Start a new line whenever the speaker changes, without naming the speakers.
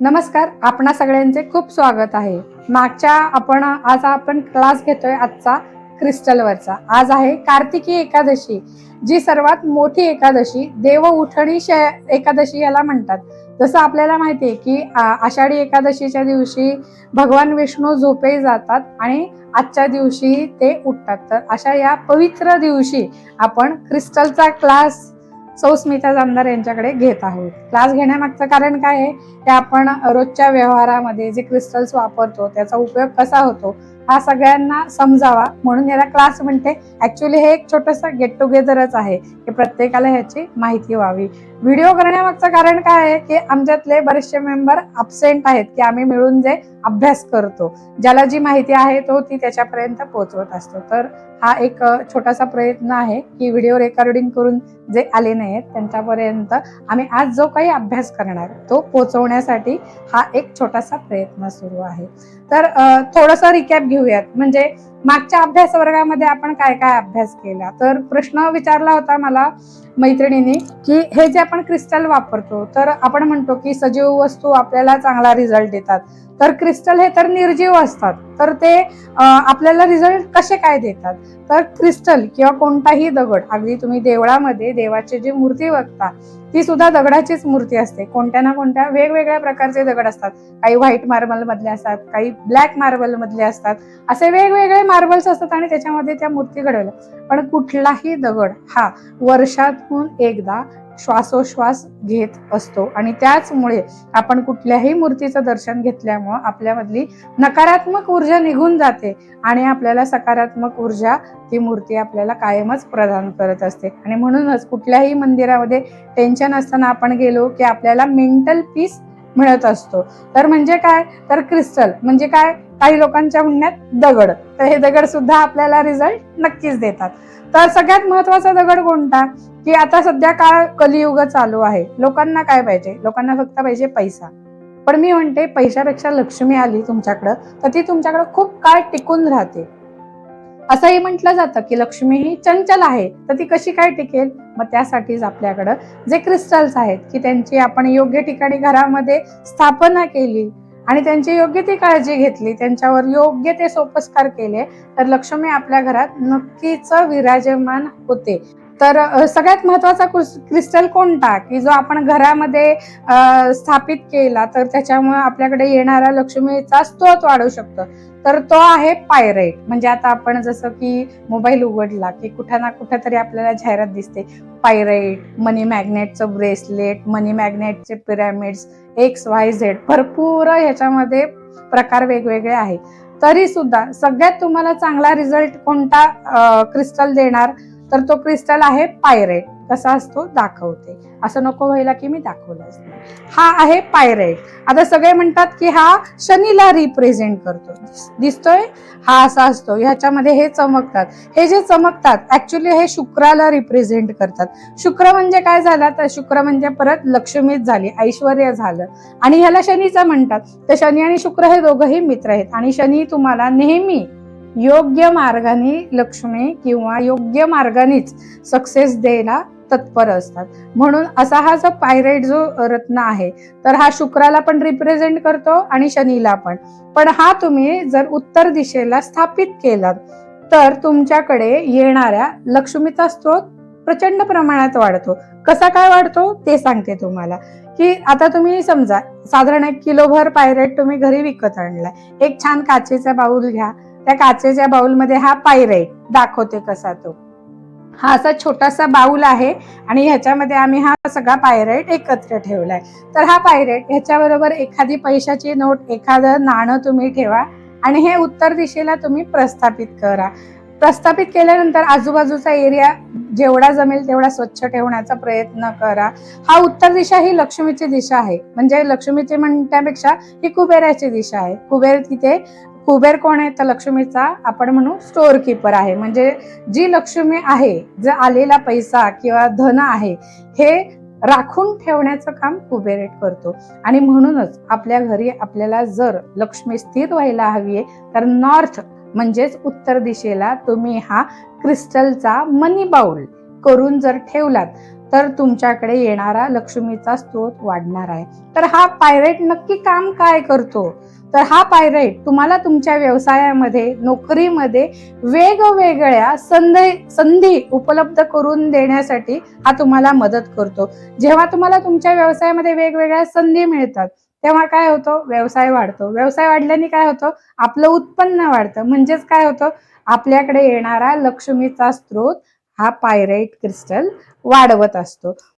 नमस्कार आपणा सगळ्यांचे खूप स्वागत आहे. मागच्या आपण आज आपण क्लास घेतोय आजचा क्रिस्टलवरचा आज आहे कार्तिकी एकादशी जी सर्वात मोठी एकादशी देव उठणी श- एकादशी याला म्हणतात. जसं आपल्याला माहिती आहे की आ- आषाढी एकादशीच्या दिवशी भगवान विष्णू झोपे जातात आणि आजच्या दिवशी ते उठतात. तर अशा या पवित्र दिवशी आपण क्रिस्टलचा क्लास सौस्मिता जामदार यांच्याकडे घेत आहोत. क्लास घेण्यामागचं कारण काय आहे? ते आपण रोजच्या व्यवहारामध्ये जे क्रिस्टल्स वापरतो त्याचा उपयोग कसा होतो? हा सगळ्यांना समजावा म्हणून याला क्लास म्हणते. ऍक्च्युली हे एक छोटंसं गेट टुगेदरच आहे. की प्रत्येकाला ह्याची माहिती व्हावी. व्हिडिओ करण्यामागचं कारण काय आहे की आमच्यातले बरेचसे मेंबर अबसेंट आहेत की आम्ही मिळून जे अभ्यास करतो. ज्याला जी माहिती आहे तो ती त्याच्यापर्यंत पोहोचवत असतो. तर हा एक छोटासा प्रयत्न आहे की व्हिडिओ रेकॉर्डिंग करून जे आले नाहीत त्यांच्यापर्यंत आम्ही आज जो काही अभ्यास करणार तो पोहोचवण्यासाठी हा एक छोटासा प्रयत्न सुरू आहे. तर थोडासा थोडंसं रिकॅप घेऊयात. म्हणजे मागच्या अभ्यास वर्गामध्ये आपण काय काय अभ्यास केला? तर प्रश्न विचारला होता मला मैत्रिणीने की हे जे आपण क्रिस्टल वापरतो तर आपण म्हणतो की सजीव वस्तू आपल्याला चांगला रिझल्ट देतात. तर क्रिस्टल हे तर निर्जीव असतात. तर ते आपल्याला रिझल्ट कसे काय देतात? तर क्रिस्टल किंवा कोणताही दगड अगदी तुम्ही देवळामध्ये देवाची जी मूर्ती बघता ती सुद्धा दगडाचीच मूर्ती असते. कोणत्या ना कोणत्या वेगवेगळ्या प्रकारचे दगड असतात. काही व्हाईट मार्बल मधले असतात काही ब्लॅक मार्बल मधले असतात. असे वेगवेगळे मार्बल्स असतात आणि त्याच्यामध्ये त्या मूर्ती घडवल्या. पण कुठलाही दगड हा वर्षातून एकदा श्वासोश्वास घेत असतो. आणि त्याचमुळे आपण कुठल्याही मूर्तीचं दर्शन घेतल्यामुळं आपल्यामधली नकारात्मक ऊर्जा निघून जाते आणि आपल्याला सकारात्मक ऊर्जा ती मूर्ती आपल्याला कायमच प्रदान करत असते. आणि म्हणूनच कुठल्याही मंदिरामध्ये टेन्शन असताना आपण गेलो की आपल्याला मेंटल पीस मिळत असतो. तर म्हणजे काय? तर क्रिस्टल म्हणजे काय? काही लोकांच्या म्हणण्यात दगड. तर हे दगड सुद्धा आपल्याला रिझल्ट नक्कीच देतात. तर सगळ्यात महत्त्वाचा दगड कोणता? की आता सध्या काळ कलियुग चालू आहे. लोकांना काय पाहिजे? लोकांना फक्त पाहिजे पैसा. पण मी म्हणते पैशापेक्षा लक्ष्मी आली तुमच्याकडं तर ती तुमच्याकडं खूप काळ टिकून राहते. असंही म्हटलं जातं की लक्ष्मी ही चंचल आहे. तर ती कशी काय टिकेल? मग त्यासाठीच आपल्याकडं जे क्रिस्टल्स आहेत की त्यांची आपण योग्य ठिकाणी घरामध्ये स्थापना केली आणि त्यांची योग्य ती काळजी घेतली त्यांच्यावर योग्य ते सोपस्कार केले तर लक्ष्मी आपल्या घरात नक्कीच विराजमान होते. तर सगळ्यात महत्त्वाचा क्रिस्टल कोणता? की जो आपण घरामध्ये स्थापित केला तर त्याच्यामुळे आपल्याकडे येणारा लक्ष्मीचा स्तोत वाढू शकतो. तर तो आहे पायरेट. म्हणजे आता आपण जसं की मोबाईल उघडला की कुठं ना कुठं तरी आपल्याला जाहिरात दिसते. पायरेट मनी मॅग्नेटचं ब्रेसलेट मनी मॅग्नेटचे पिरॅमिड्स एक्स वाय झेड भरपूर ह्याच्यामध्ये प्रकार वेगवेगळे आहेत. तरी सुद्धा सगळ्यात तुम्हाला चांगला रिझल्ट कोणता क्रिस्टल देणार? तर तो क्रिस्टल आहे पायरेट. कसा असतो दाखवते. असं नको व्हायला की मी दाखवलं नाही. हा आहे पायरेट. आता सगळे म्हणतात की हा शनीला रिप्रेझेंट करतो. दिसतोय? हा असा असतो. ह्याच्यामध्ये हे चमकतात. हे जे चमकतात ऍक्च्युली हे शुक्राला रिप्रेझेंट करतात. शुक्र म्हणजे काय झाला? तर शुक्र म्हणजे परत लक्ष्मीच झाली ऐश्वर झालं. आणि ह्याला शनीचं म्हणतात. तर शनी आणि शुक्र हे दोघंही मित्र आहेत. आणि शनी तुम्हाला नेहमी योग्य मार्गाने लक्ष्मी किंवा योग्य मार्गानेच सक्सेस द्यायला तत्पर असतात. म्हणून असा हा जो पायरेट जो रत्न आहे तर हा शुक्राला पण रिप्रेझेंट करतो आणि शनीला पण. पण हा तुम्ही जर उत्तर दिशेला स्थापित केलात तर तुमच्याकडे येणाऱ्या लक्ष्मीचा स्त्रोत प्रचंड प्रमाणात वाढतो. कसा काय वाढतो? ते सांगते तुम्हाला. की आता तुम्ही समजा साधारण एक किलोभर पायरेट तुम्ही घरी विकत आणलाय. एक छान काचेचा बाऊल घ्या त्या काचेच्या बाउलमध्ये हा पायरेट दाखवते कसा तो. हा असा छोटासा बाऊल आहे आणि ह्याच्यामध्ये आम्ही हा सगळा पायरेट एकत्र ठेवलाय. तर हा पायरेट ह्याच्याबरोबर एखादी पैशाची नोट एखादं नाणं तुम्ही ठेवा आणि हे उत्तर दिशेला तुम्ही प्रस्थापित करा. प्रस्थापित केल्यानंतर आजूबाजूचा एरिया जेवढा जमेल तेवढा स्वच्छ ठेवण्याचा प्रयत्न करा. हा उत्तर दिशा ही लक्ष्मीची दिशा आहे. म्हणजे लक्ष्मीची म्हणण्यापेक्षा ही कुबेराची दिशा आहे. कुबेर तिथे कुबेर कोण आहे तर लक्ष्मीचा आपण म्हणू स्टोअर किपर आहे. म्हणजे जी लक्ष्मी आहे जे आलेला पैसा किंवा धन आहे हे राखून ठेवण्याचं काम कुबेरेट करतो. आणि म्हणूनच आपल्या घरी आपल्याला जर लक्ष्मी स्थिर व्हायला हवी आहे तर नॉर्थ म्हणजेच उत्तर दिशेला तुम्ही हा क्रिस्टलचा मनी बाउल करून जर ठेवलात तर तुमच्याकडे येणारा लक्ष्मीचा स्रोत वाढणार आहे. तर हा पायरेट नक्की काम काय करतो? तर हा पायरेट तुम्हाला तुमच्या व्यवसायामध्ये नोकरीमध्ये वेगवेगळ्या संधी संधी उपलब्ध करून देण्यासाठी हा तुम्हाला मदत करतो. जेव्हा तुम्हाला तुमच्या व्यवसायामध्ये वेगवेगळ्या संधी मिळतात तेव्हा काय होतं? व्यवसाय वाढतो. व्यवसाय वाढल्याने काय होतं? आपलं उत्पन्न वाढतं. म्हणजेच काय होतं? आपल्याकडे येणारा लक्ष्मीचा स्रोत हा पायराईट क्रिस्टल वाढवत असतो.